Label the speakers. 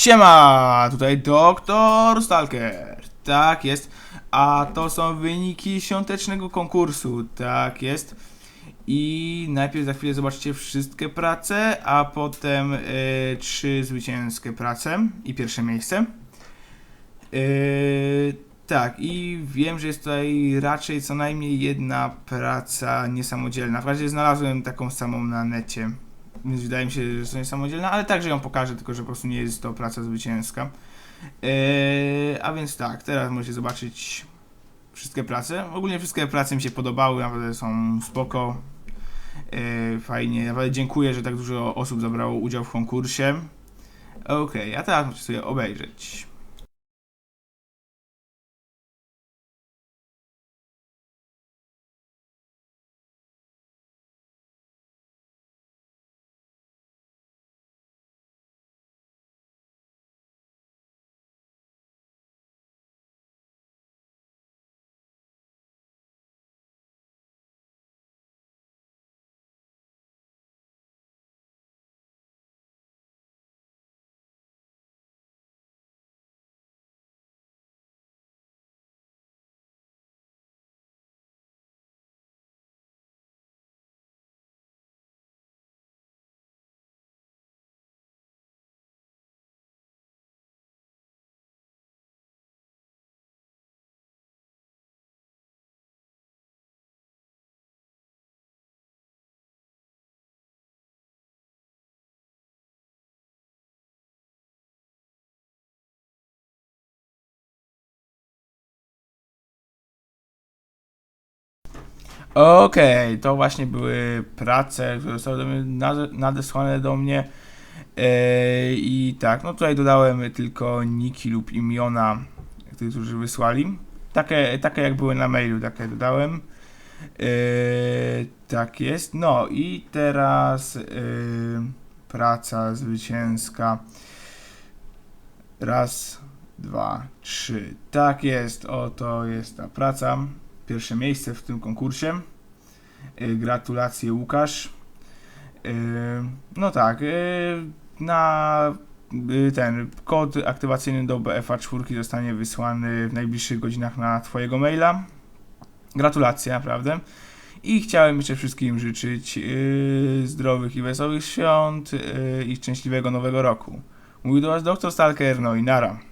Speaker 1: Siema, tutaj Doktor Stalker. Tak jest. A to są wyniki świątecznego konkursu. Tak jest. I najpierw za chwilę zobaczycie wszystkie prace, a potem y, trzy zwycięskie prace i pierwsze miejsce. Y, tak, i wiem, że jest tutaj raczej co najmniej jedna praca niesamodzielna. W razie znalazłem taką samą na necie. Więc wydaje mi się, że jest niesamodzielna, ale także ją pokażę, tylko że po prostu nie jest to praca zwycięska. Eee, a więc tak, teraz możecie zobaczyć wszystkie prace. Ogólnie wszystkie prace mi się podobały, naprawdę są spoko. Eee, fajnie, naprawdę dziękuję, że tak dużo osób zabrało udział w konkursie. Okej, a teraz możecie sobie obejrzeć. Okej, to właśnie były prace, które zostały do nadesłane do mnie. Eee, I tak, no tutaj dodałem tylko niki lub imiona tych, którzy wysłali. Takie, takie jak były na mailu, takie dodałem. Eee, tak jest. No i teraz eee, praca zwycięska. Raz, dwa, trzy. Tak jest, oto jest ta praca. Pierwsze miejsce w tym konkursie. Yy, Gratulacje Łukasz. Yy, No tak, yy, na ten kod aktywacyjny do BFA 4 zostanie wysłany w najbliższych godzinach na Twojego maila. Gratulacje, naprawdę. I chciałem jeszcze wszystkim życzyć zdrowych i wesołych świąt i szczęśliwego nowego roku. Mówił do Was doktor Stalker, no i nara.